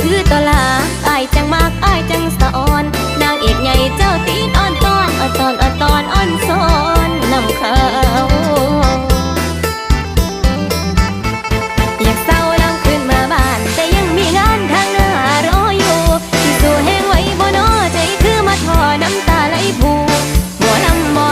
คือตลา